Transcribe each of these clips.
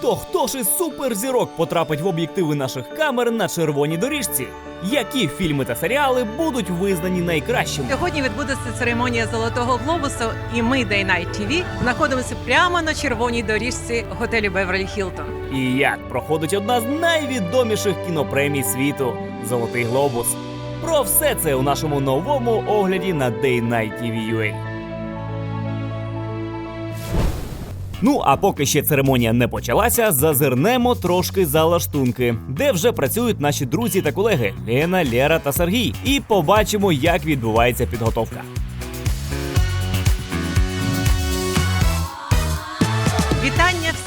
То хто ж із суперзірок потрапить в об'єктиви наших камер на червоній доріжці? Які фільми та серіали будуть визнані найкращими? Сьогодні відбудеться церемонія Золотого глобусу, і ми Day Night TV знаходимося прямо на червоній доріжці готелю Беверлі Хілтон. І як проходить одна з найвідоміших кінопремій світу Золотий Глобус. Про все це у нашому новому огляді на Day Night TV UA. Ну а поки ще церемонія не почалася, зазирнемо трошки за лаштунки, де вже працюють наші друзі та колеги Лена, Лера та Сергій, і побачимо, як відбувається підготовка.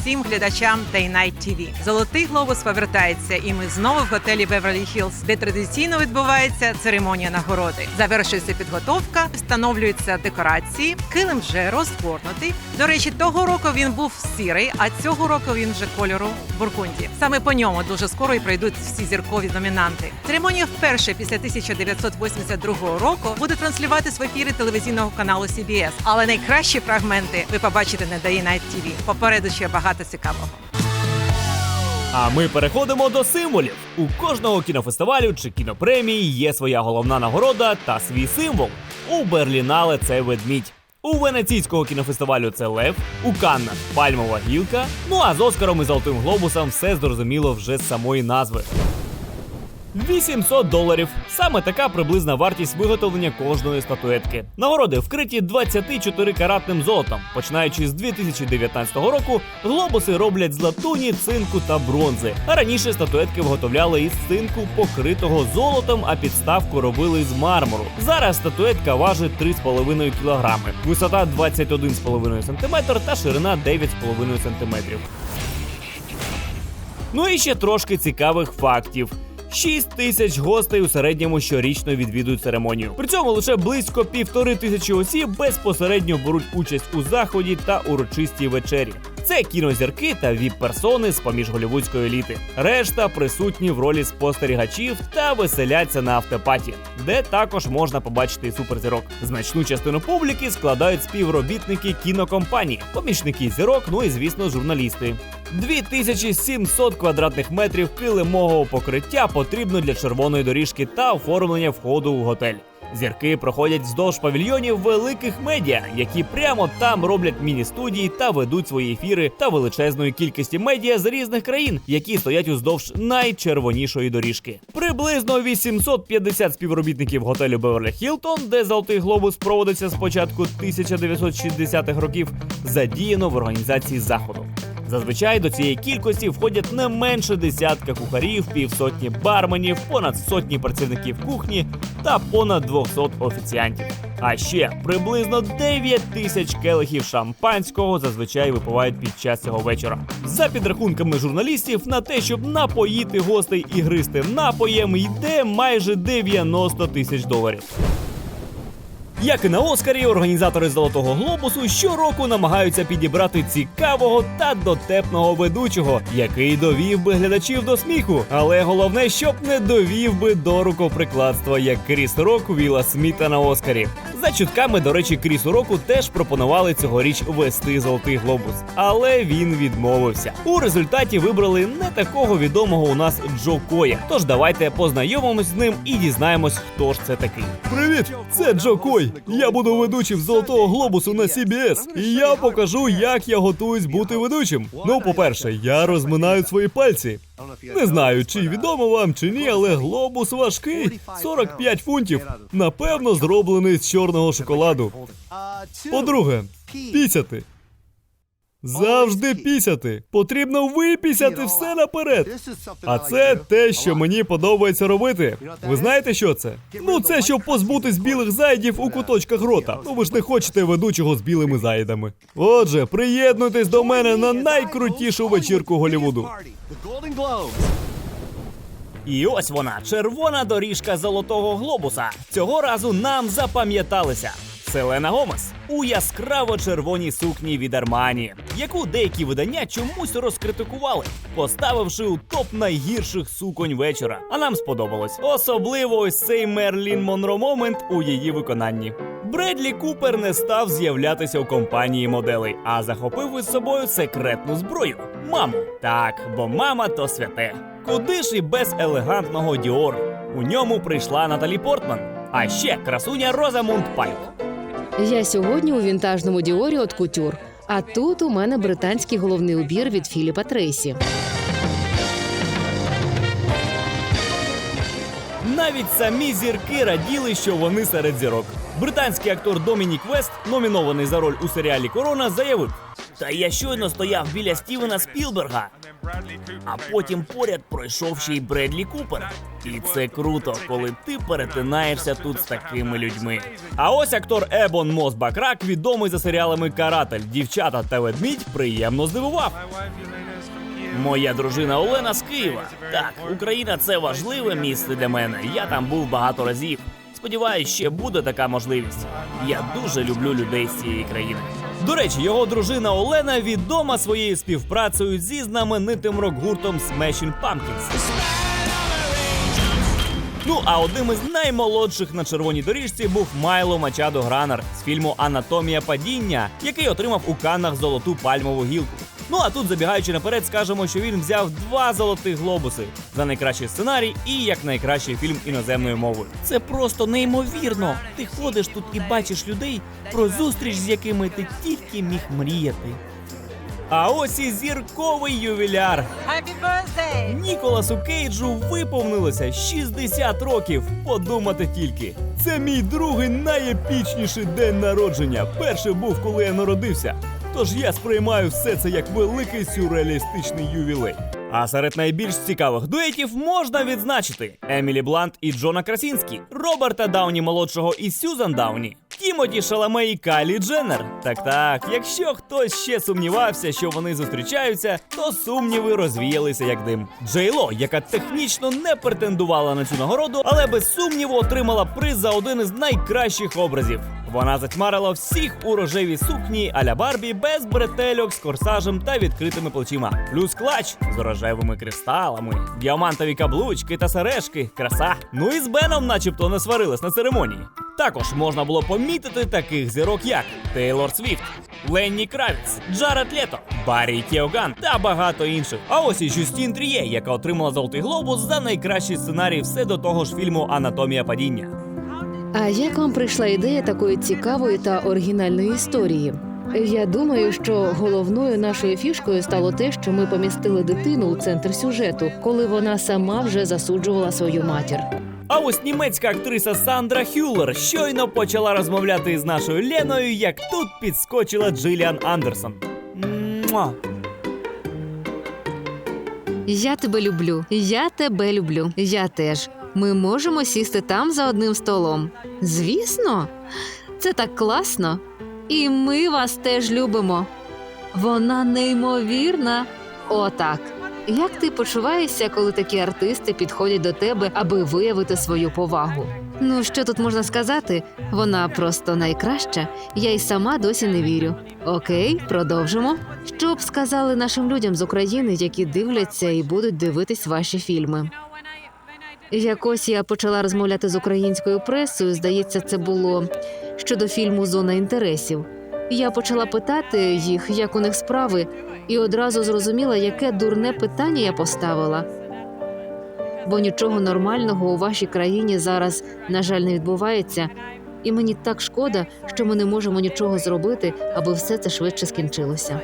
Всім глядачам Day Night TV. Золотий глобус повертається, і ми знову в готелі Беверлі Хіллз, де традиційно відбувається церемонія нагороди. Завершується підготовка, встановлюються декорації. Килим вже розгорнутий. До речі, того року він був сірий, а цього року він вже кольору бургунді. Саме по ньому дуже скоро і пройдуть всі зіркові номінанти. Церемонія вперше після 1982 року буде транслюватись в ефірі телевізійного каналу CBS. Але найкращі фрагменти ви побачите на Day Night TV. Попереду ще багато цікавого. А ми переходимо до символів. У кожного кінофестивалю чи кінопремії є своя головна нагорода та свій символ. У Берлінале це ведмідь. У венеційського кінофестивалю це лев, у Канна пальмова гілка. Ну а з Оскаром і Золотим глобусом все зрозуміло вже з самої назви. 800 доларів. Саме така приблизна вартість виготовлення кожної статуетки. Нагороди вкриті 24-каратним золотом. Починаючи з 2019 року, глобуси роблять з латуні, цинку та бронзи. А раніше статуетки виготовляли із цинку, покритого золотом, а підставку робили з мармуру. Зараз статуетка важить 3,5 кг, висота 21,5 см та ширина 9,5 см. Ну і ще трошки цікавих фактів. 6 тисяч гостей у середньому щорічно відвідують церемонію. При цьому лише близько півтори тисячі осіб безпосередньо беруть участь у заході та урочистій вечері. Це кінозірки та віп-персони з поміж голівудської еліти. Решта присутні в ролі спостерігачів та веселяться на автопаті, де також можна побачити суперзірок. Значну частину публіки складають співробітники кінокомпаній, помічники зірок, ну і звісно, журналісти. 2700 квадратних метрів килимового покриття потрібно для червоної доріжки та оформлення входу у готель. Зірки проходять вздовж павільйонів великих медіа, які прямо там роблять міні-студії та ведуть свої ефіри та величезної кількості медіа з різних країн, які стоять уздовж найчервонішої доріжки. Приблизно 850 співробітників готелю Беверлі Хілтон, де Золотий глобус проводиться з початку 1960-х років, задіяно в організації заходу. Зазвичай до цієї кількості входять не менше десятка кухарів, півсотні барменів, понад сотні працівників кухні та понад 200 офіціантів. А ще приблизно 9 тисяч келихів шампанського зазвичай випивають під час цього вечора. За підрахунками журналістів, на те, щоб напоїти гостей і гристи напоєм, йде майже 90 тисяч доларів. Як і на Оскарі, організатори Золотого глобусу щороку намагаються підібрати цікавого та дотепного ведучого, який довів би глядачів до сміху. Але головне, щоб не довів би до рукоприкладства, як Кріс Рок Віла Сміта на Оскарі. За чутками, до речі, Крісу Року теж пропонували цьогоріч вести Золотий глобус, але він відмовився. У результаті вибрали не такого відомого у нас Джо Коя. Тож давайте познайомимось з ним і дізнаємось, хто ж це такий. Привіт, це Джо Кой. Я буду ведучим золотого глобусу на CBS. І я покажу, як я готуюсь бути ведучим. Ну, по-перше, я розминаю свої пальці. Не знаю, чи відомо вам чи ні, але глобус важкий 45 фунтів. Напевно, зроблений з чорного шоколаду. По-друге, пісяти. Завжди пісяти. Потрібно випісяти все наперед. А це те, що мені подобається робити. Ви знаєте, що це? Ну, це щоб позбутись білих зайдів у куточках рота. Ну ви ж не хочете ведучого з білими зайдами. Отже, приєднуйтесь до мене на найкрутішу вечірку Голівуду. І ось вона, червона доріжка золотого глобуса. Цього разу нам запам'яталися. Селена Гомес у яскраво червоній сукні від Армані, яку деякі видання чомусь розкритикували, поставивши у топ найгірших суконь вечора. А нам сподобалось. Особливо ось цей Мерлін Монро момент у її виконанні. Бредлі Купер не став з'являтися у компанії моделей, а захопив із собою секретну зброю маму. Так, бо мама то святе. Куди ж і без елегантного Діор? У ньому прийшла Наталі Портман, а ще красуня Розамунд Пайк. Я сьогодні у вінтажному діорі от кутюр. А тут у мене британський головний убір від Філіпа Трейсі. Навіть самі зірки раділи, що вони серед зірок. Британський актор Домінік Вест, номінований за роль у серіалі Корона, заявив: Та я щойно стояв біля Стівена Спілберга, а потім поряд пройшов ще й Бредлі Купер. І це круто, коли ти перетинаєшся тут з такими людьми. А ось актор Ебон Мос Бакрак, відомий за серіалами Каратель, Дівчата та ведмідь, приємно здивував. Моя дружина Олена з Києва. Так, Україна це важливе місце для мене. Я там був багато разів. Сподіваюсь, ще буде така можливість. Я дуже люблю людей з цієї країни. До речі, його дружина Олена відома своєю співпрацею зі знаменитим рок-гуртом Smashing Pumpkins. Ну а одним із наймолодших на червоній доріжці був Майло Мачадо Гранар з фільму Анатомія падіння, який отримав у Каннах золоту пальмову гілку. Ну а тут, забігаючи наперед, скажемо, що він взяв два золотих глобуси за найкращий сценарій і як найкращий фільм іноземною мовою. Це просто неймовірно. Ти ходиш тут і бачиш людей, про зустріч з якими ти тільки міг мріяти. А ось і зірковий ювіляр. Ніколасу Кейджу виповнилося 60 років. Подумати тільки. Це мій другий найепічніший день народження. Перший був, коли я народився. Тож я сприймаю все це як великий сюрреалістичний ювілей. А серед найбільш цікавих дуетів можна відзначити Емілі Блант і Джона Красінські, Роберта Дауні молодшого і Сюзан Дауні, Тімоті Шаламе і Кайлі Дженнер. Так так, якщо хтось ще сумнівався, що вони зустрічаються, то сумніви розвіялися як дим. Джейло, яка технічно не претендувала на цю нагороду, але без сумніву отримала приз за один із найкращих образів. Вона затьмарила всіх у рожевій сукні аля Барбі без бретельок з корсажем та відкритими плечима. Плюс клач з рожевими кристалами, діамантові каблучки та сережки. Краса. Ну і з Беном, начебто, не сварилась на церемонії. Також можна було помітити таких зірок, як Тейлор Свіфт, Ленні Кравіц, Джаред Лето, Баррі Кіоган та багато інших. А ось і Жюстін Тріє, яка отримала золотий глобус за найкращий сценарій все до того ж фільму Анатомія падіння. А як вам прийшла ідея такої цікавої та оригінальної історії? Я думаю, що головною нашою фішкою стало те, що ми помістили дитину у центр сюжету, коли вона сама вже засуджувала свою матір. А ось німецька актриса Сандра Хюллер щойно почала розмовляти із нашою Леною, як тут підскочила Джиліан Андерсон. Муа. Я тебе люблю. Я тебе люблю. Я теж. Ми можемо сісти там за одним столом. Звісно, це так класно. І ми вас теж любимо. Вона неймовірна. Отак. Як ти почуваєшся, коли такі артисти підходять до тебе, аби виявити свою повагу? Ну, що тут можна сказати? Вона просто найкраща. Я й сама досі не вірю. Окей, продовжимо. Що б сказали нашим людям з України, які дивляться і будуть дивитись ваші фільми? Якось я почала розмовляти з українською пресою. Здається, це було щодо фільму Зона інтересів. Я почала питати їх, як у них справи, і одразу зрозуміла, яке дурне питання я поставила. Бо нічого нормального у вашій країні зараз, на жаль, не відбувається. І мені так шкода, що ми не можемо нічого зробити, аби все це швидше скінчилося.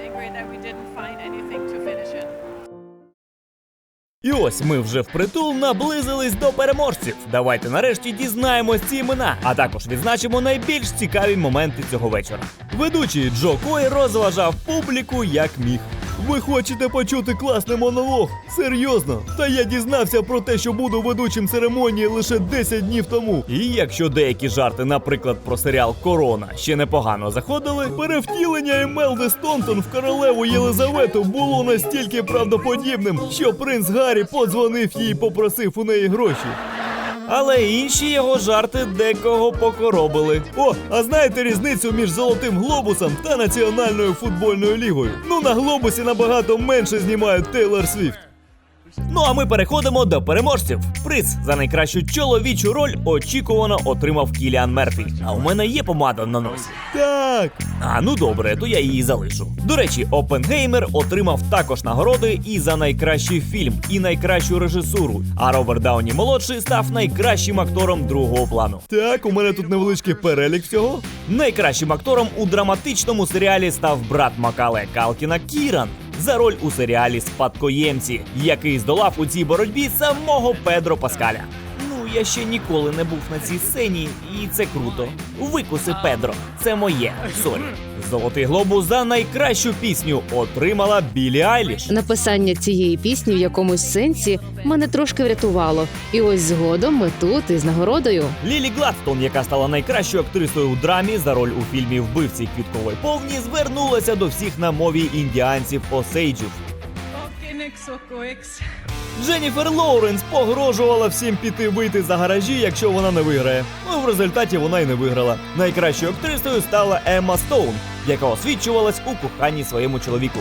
І ось ми вже впритул наблизились до переможців. Давайте нарешті дізнаємось ці імена, а також відзначимо найбільш цікаві моменти цього вечора. Ведучий Джо Кой розважав публіку як міг. Ви хочете почути класний монолог? Серйозно? Та я дізнався про те, що буду ведучим церемонії лише 10 днів тому. І якщо деякі жарти, наприклад, про серіал Корона ще непогано заходили, перевтілення Емелди Стонтон в королеву Єлизавету було настільки правдоподібним, що принц Гаррі подзвонив їй і попросив у неї гроші. Але інші його жарти декого покоробили. О, а знаєте різницю між золотим глобусом та національною футбольною лігою? Ну на глобусі набагато менше знімають Тейлор Свіфт. Ну а ми переходимо до переможців. Приз за найкращу чоловічу роль очікувано отримав Кіліан Мерфі. А у мене є помада на носі. Так. А ну добре, то я її залишу. До речі, Опенгеймер отримав також нагороди і за найкращий фільм, і найкращу режисуру. А Роберт Дауні молодший став найкращим актором другого плану. Так, у мене тут невеличкий перелік всього. Найкращим актором у драматичному серіалі став брат Макале Калкіна Кіран за роль у серіалі Спадкоємці, який здолав у цій боротьбі самого Педро Паскаля. Я ще ніколи не був на цій сцені, і це круто. Викуси Педро, це моє. Сорі. Золотий глобус за найкращу пісню отримала Білі Айліш. Написання цієї пісні в якомусь сенсі мене трошки врятувало. І ось згодом ми тут із нагородою. Лілі Гладстон, яка стала найкращою актрисою у драмі за роль у фільмі Вбивці квіткової повні, звернулася до всіх на мові індіанців Осейджів. Дженніфер Лоуренс погрожувала всім піти вийти за гаражі, якщо вона не виграє. Ну в результаті вона й не виграла. Найкращою актрисою стала Емма Стоун, яка освічувалась у коханні своєму чоловіку.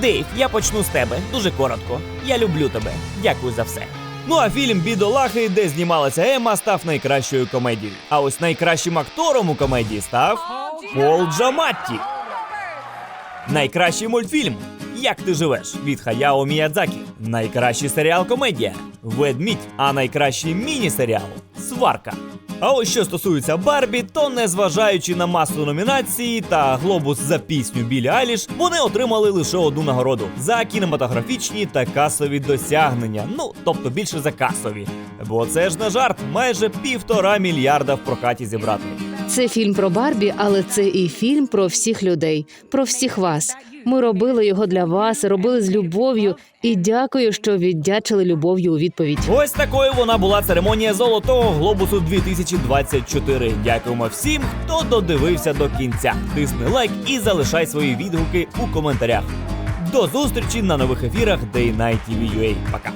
Дейв, я почну з тебе дуже коротко. Я люблю тебе. Дякую за все. Ну а фільм Бідолахи, де знімалася Емма, став найкращою комедією. А ось найкращим актором у комедії став Пол Джаматті. Найкращий мультфільм Як ти живеш від Хаяо Міядзакі. Найкращий серіал комедія Ведмідь. А найкращий міні-серіал Сварка. А ось що стосується Барбі, то незважаючи на масу номінацій та глобус за пісню Білі Айліш, вони отримали лише одну нагороду за кінематографічні та касові досягнення. Ну тобто більше за касові. Бо це ж не жарт, майже півтора мільярда в прокаті зібрати. Це фільм про Барбі, але це і фільм про всіх людей, про всіх вас. Ми робили його для вас, робили з любов'ю, і дякую, що віддячили любов'ю у відповідь. Ось такою вона була церемонія золотого глобусу 2024. Дякуємо всім, хто додивився до кінця. Тисни лайк і залишай свої відгуки у коментарях. До зустрічі на нових ефірах Day Night TV UA. Пока.